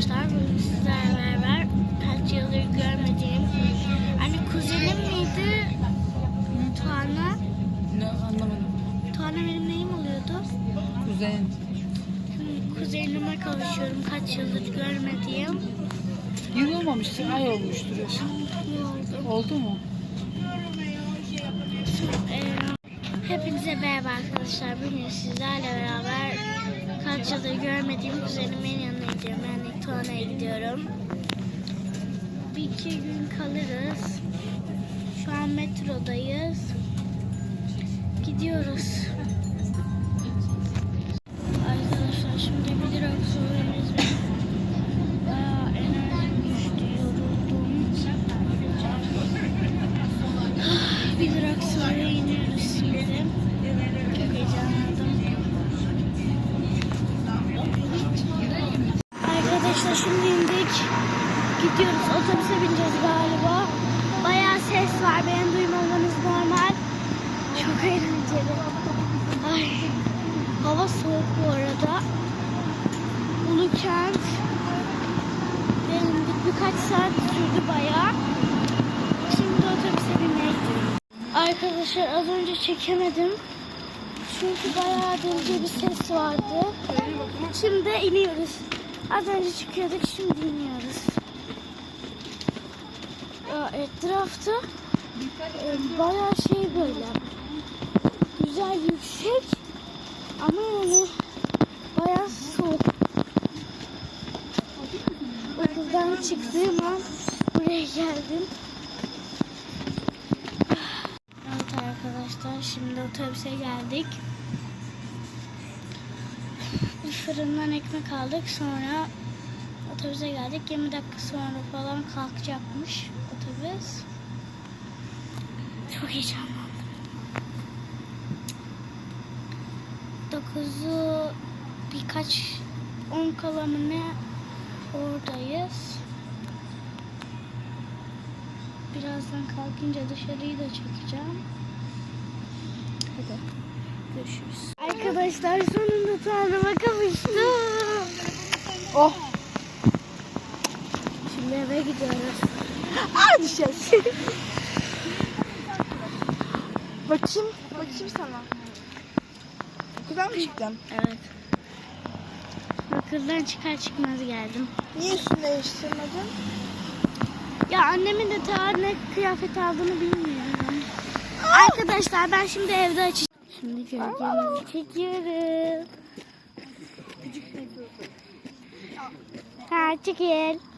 arkadaşlar. Bugün sizlerle beraber kaç yıldır görmediğim hani kuzenim miydi? Tuana. Ne anlamadım. Tuana benim neyim oluyordu? Kuzen. Şimdi kuzenime kavuşuyorum kaç yıldır görmediğim. Yıl olmamıştır, ay olmuştur. Oldu mu? Ee, hepinize merhaba arkadaşlar. Bugün sizlerle beraber kaç yıldır görmediğim kuzenimin yanına gidiyorum. Yani Tuana'ya gidiyorum. Bir iki gün kalırız. Şu an metrodayız. Gidiyoruz. Gidiyoruz. Otobüse bineceğiz galiba. Bayağı ses var. Benim duymamanız normal. Çok eğlenceli. Ay. Hava soğuk bu arada. Ulukent. İndik. Birkaç saat sürdü bayağı. Şimdi otobüse binmeye gidiyoruz. Arkadaşlar az önce çekemedim. Çünkü bayağı delice bir ses vardı. Şimdi iniyoruz. Az önce çıkıyorduk şimdi iniyoruz. Etrafta e, bayağı şey böyle. Güzel yüksek ama yani bayağı soğuk. Okuldan çıktığım an buraya geldim. Evet arkadaşlar şimdi otobüse geldik. Bir fırından ekmek aldık sonra otobüse geldik. 20 dakika sonra falan kalkacakmış otobüs. Çok heyecanlandım. 9'u birkaç 10 kala mı ne oradayız. Birazdan kalkınca dışarıyı da çekeceğim. Hadi görüşürüz. Arkadaşlar sonunda Tanrıma kavuştum. Oh! Şimdi eve gidiyoruz. Aa düşeceğiz. bakayım, bakayım sana. Okuldan mı çıktın? Evet. Okuldan çıkar çıkmaz geldim. Niye üstünü değiştirmedin? Ya annemin de ta ne kıyafet aldığını bilmiyorum. Arkadaşlar ben şimdi evde açacağım. Şimdi gölgemizi çekiyoruz. Ha çekil.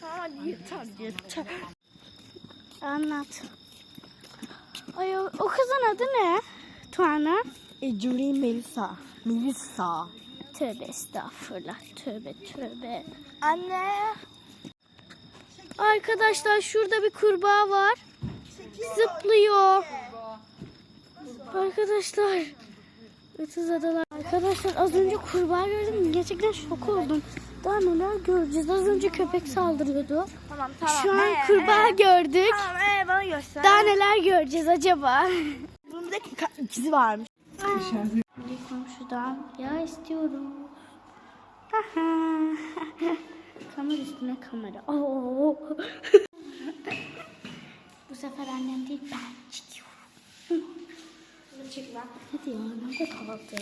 Tamam yeter yeter. Anlat. Ay, o, o kızın adı ne? Tuana. Ecuri Melisa. Melisa. Tövbe estağfurullah. Tövbe tövbe. Anne. Arkadaşlar şurada bir kurbağa var. Zıplıyor. Arkadaşlar. Ötüz adalar. Arkadaşlar az önce kurbağa gördüm. Gerçekten şok oldum. Daha neler göreceğiz. Az önce köpek saldırıyordu. Tamam Şu an kurbağa gördük. Tamam ee, bana göster. Daha neler göreceğiz acaba? Bunun ka- ikizi varmış. Bir komşudan ya istiyorum. kamera üstüne kamera. Oo. Bu sefer annem değil ben çekiyorum. Hadi ya nerede kaldı?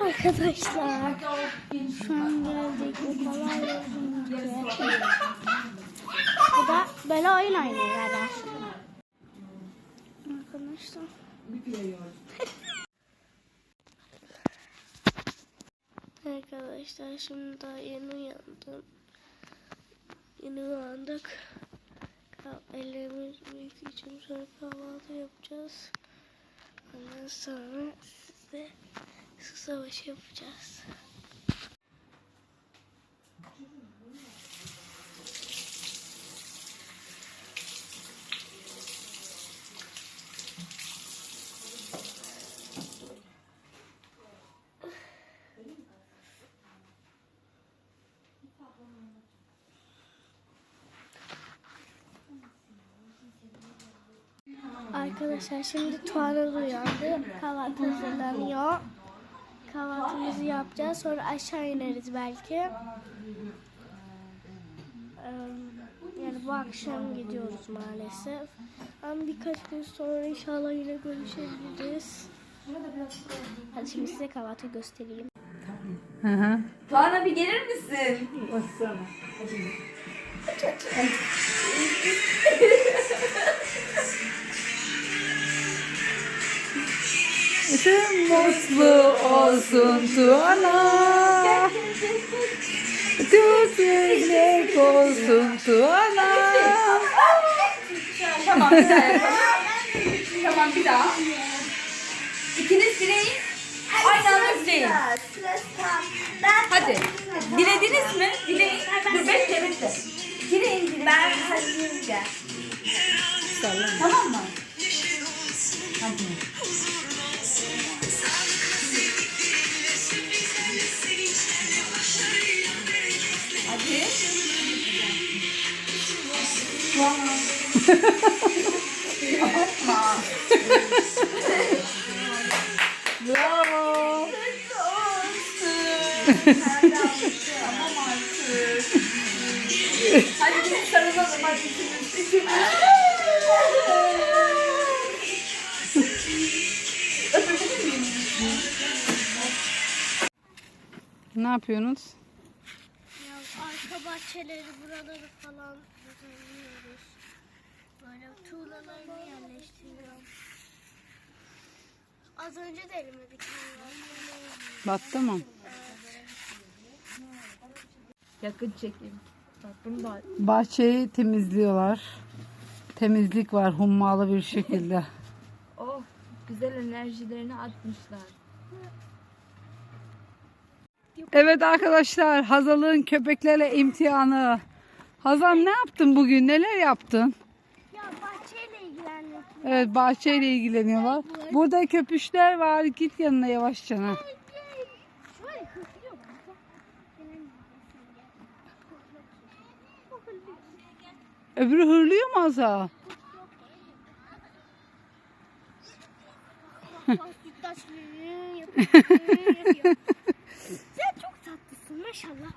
Arkadaşlar şu an geldik yorgunum ki. Bu da böyle oyun oynuyorlar. Arkadaşlar. Arkadaşlar şimdi daha yeni uyandım. Yeni uyandık. Ellerimizi yıkayacağım sonra kahvaltı yapacağız. Ondan sonra size su savaşı yapacağız. Arkadaşlar şimdi Tuana uyandı. Kahvaltı hazırlanıyor. Kahvaltımızı yapacağız. Sonra aşağı ineriz belki. Yani bu akşam gidiyoruz maalesef. Ama birkaç gün sonra inşallah yine görüşebiliriz. Hadi şimdi size kahvaltı göstereyim. Hı hı. Tuana bir gelir misin? Bütün mutlu olsun Tuana. Tütülek olsun Tuana. Tamam bir daha tamam bir daha. İkiniz dileyin. Aynı anda dileyin. Hadi. Dilediniz mi? Dileyin. Dur bekle bekle. Dileyin dileyin. Ben hazırım gel. Tamam mı? Hadi. Yapma. Bravo. Tamam. Ne yapıyorsunuz? Ya arka bahçeleri buraları falan düzenliyoruz. Böyle tuğlalarını yerleştiriyorum. Az önce de elime bir tane. Battı mı? Yakın çekeyim. Bak bunu da Bahçeyi temizliyorlar. Temizlik var hummalı bir şekilde. oh güzel enerjilerini atmışlar. Evet arkadaşlar Hazal'ın köpeklerle imtihanı. Hazal ne yaptın bugün? Neler yaptın? Evet bahçeyle ilgileniyorlar. Burada köpüşler var. Git yanına yavaşça. Gelemiyorum. Öbürü hırlıyor mu yapıyor. Sen çok tatlısın maşallah.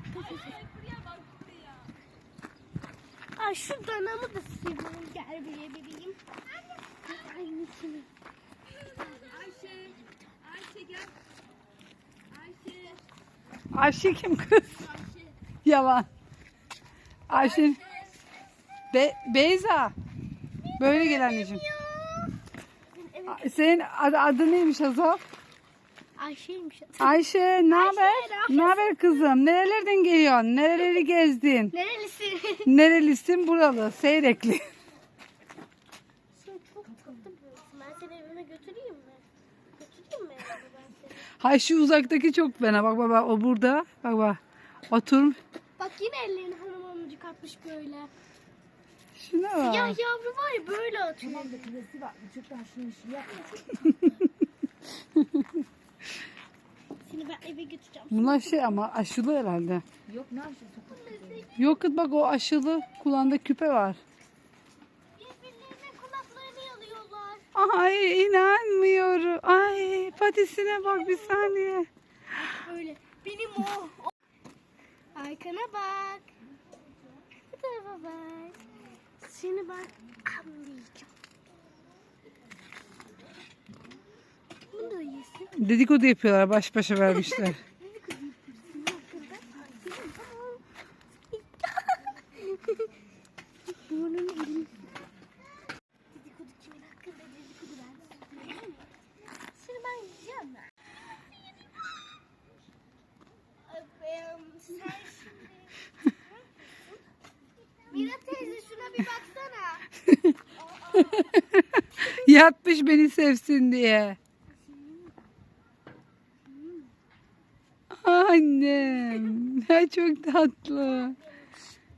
Ay şu danamı da seviyorum. Gel buraya bebeğim. Aynısını. Ayşe kim kız? Yalan. Ayşe. Be Beyza. Böyle gel anneciğim. Senin adı, adı neymiş Hazal? Ayşe'ymiş. Ayşe ne haber? ne haber kızım? Nerelerden geliyorsun? Nereleri gezdin? Nerelisin? Nerelisin? Buralı. Seyrekli. Sen çok tatlı birisin. Ben seni evime götüreyim mi? Götüreyim mi evime ben seni? Hay şu uzaktaki çok fena. Bak bak o burada. Bak bak. Otur. Bak yine ellerini hanım hanımcık atmış böyle. Şuna Ya bak. yavru var ya böyle atıyor. Seni ben eve götüreceğim. Bunlar şey ama aşılı herhalde. Yok ne yapıyorsun? Yok kız bak o aşılı. Kulağında küpe var. Birbirlerine kulaklarını yalıyorlar. Ay inanmıyorum. Ay patisine bak bir saniye. Öyle. Benim o. Arkana bak. Bu tarafa bak. Seni ben anlayacağım. Bunu da yesin. Dedikodu yapıyorlar baş başa vermişler. Senin hakkında Burnunu elini Dedikodu kimin hakkında dedikodu ben Seni ben yiyeceğim ben. Efendim, sen şimdi... Mira teyze şuna bir baksana. Yatmış beni sevsin diye. Annem. Ya çok tatlı.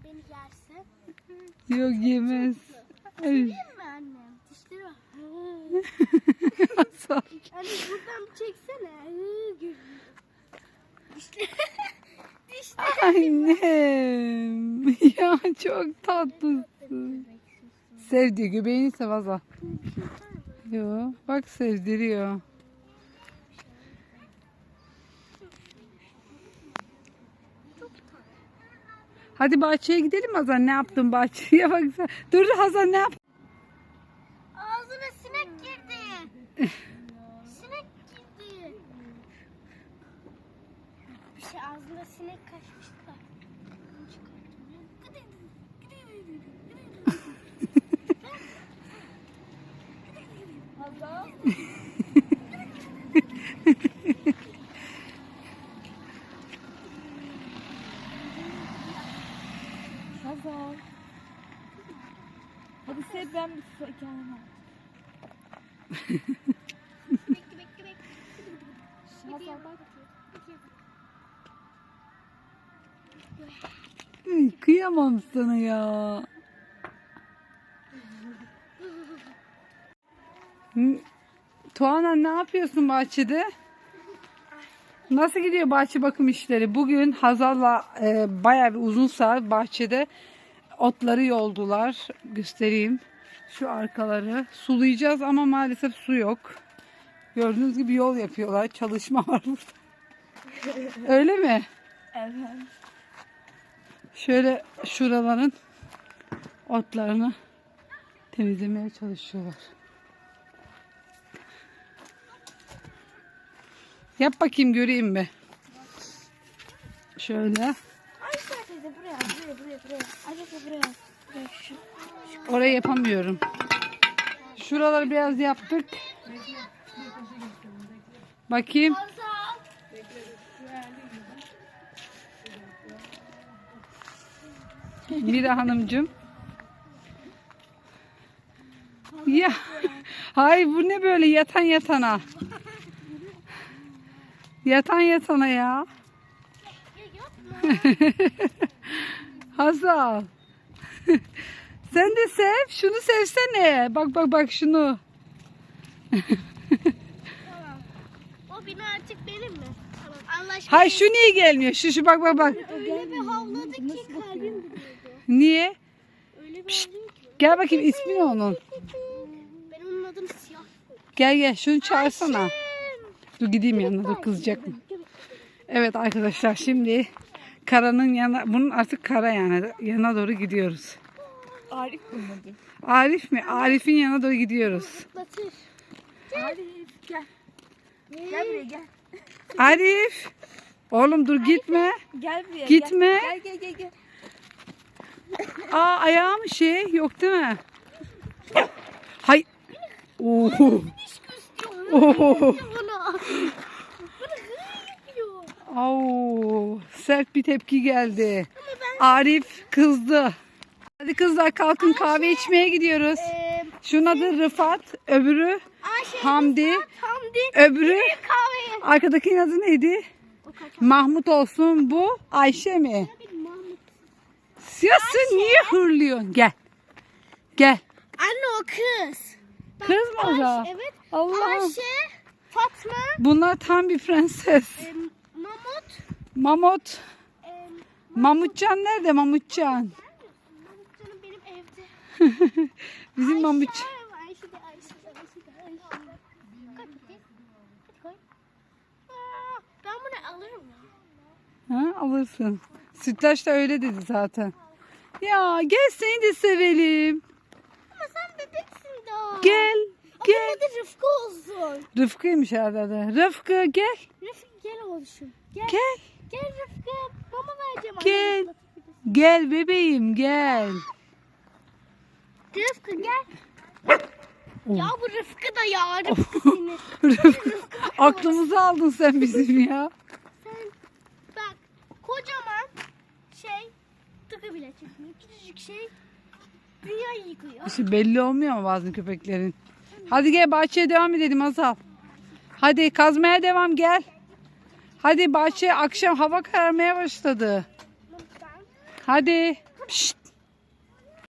Beni yerse. Yok yemez. Değil mi annem? Dişleri var. Anne buradan çeksene. Dişleri. Dişleri. Annem. Ya çok tatlısın. Sev diyor göbeğini sev azal. Bir şey? Yo, bak sevdiriyor. Hadi bahçeye gidelim Hazan. Ne yaptın bahçeye bak sen. Dur Hazan ne yap? Ağzına sinek girdi. sinek girdi. Bir şey ağzına sinek kaçmıştı da. Kıyamam sana ya. Tuana ne yapıyorsun bahçede? Nasıl gidiyor bahçe bakım işleri? Bugün Hazal'la e, bayağı bir uzun saat bahçede otları yoldular. Göstereyim. Şu arkaları sulayacağız ama maalesef su yok. Gördüğünüz gibi yol yapıyorlar. Çalışma var burada. Öyle mi? Evet. Şöyle şuraların otlarını temizlemeye çalışıyorlar. Yap bakayım göreyim mi? Şöyle. Orayı yapamıyorum. Şuraları biraz yaptık. Bakayım. Mira Hanımcığım. Ya hay bu ne böyle yatan yatana. Yatan yatana ya. Hazal. Sen de sev. Şunu sevsene. Bak bak bak şunu. Tamam. O bina artık benim mi? Tamam. Aşkına. Hay şu niye gelmiyor? Şu şu bak bak bak. Öyle bir havladı ki. Niye? Öyle bir havladı ki. Gel bakayım ismi ne onun? Ben onun adını siyah. Gel gel şunu çağırsana. Dur gideyim yanına dur kızacak mı? Evet arkadaşlar şimdi Kara'nın yana bunun artık Kara yani yana doğru gidiyoruz. Arif bu mudur? Arif mi? Arif'in yanına doğru gidiyoruz. Batır. Arif gel. Gel buraya gel. Arif. Oğlum dur gitme. Gel buraya Gitme. Gel gel gel. gel. Aa ayağım şey yok değil mi? Hay. Oo. Oo. Oo. Sert bir tepki geldi. Arif kızdı. Hadi kızlar kalkın kahve içmeye gidiyoruz. Ee, Şunun adı Rıfat, öbürü. Hamdi, Hamdi. öbürü arkadakinin adı neydi? Mahmut olsun bu Ayşe mi? Ya sen niye hırlıyorsun? Gel. Gel. Anne o kız. Bak, Kız mı? Ayşe, evet. Allah'ım. Ayşe, Fatma, Bunlar tam bir prenses. e, Mamut, Mamut. e, Mamutcan nerede Mamutcan? Mamut canım benim evde. Bizim Mamut. Ayşe, Ayşe de Ayşe de Ayşe de Ayşe de. Koy bakayım. Hadi koy. Aa, Ben bunu alırım ya. Ha, alırsın. Sütlaç da öyle dedi zaten. Ya gel seni de sevelim. Ama sen bebeksin daha. Gel. Ama Gel. adı Rıfkı olsun. Rıfkı'ymış herhalde. Rıfkı gel. Rıfkı gel olsun. Gel. Gel. Gel Rıfkı. Mama vereceğim. Gel. Gel bebeğim gel. Rıfkı gel. Oh. Ya bu Rıfkı da ya. Rıfkı seni. Rıfkı. Aklımızı aldın sen bizim ya. Sen bak kocaman şey tıkı bile çıkmıyor. Küçücük şey dünyayı yıkıyor. İşte belli olmuyor mu bazı köpeklerin? Hadi gel bahçeye devam edelim Azal. Hadi kazmaya devam gel. Hadi bahçeye akşam hava kararmaya başladı. Hadi. Pişt.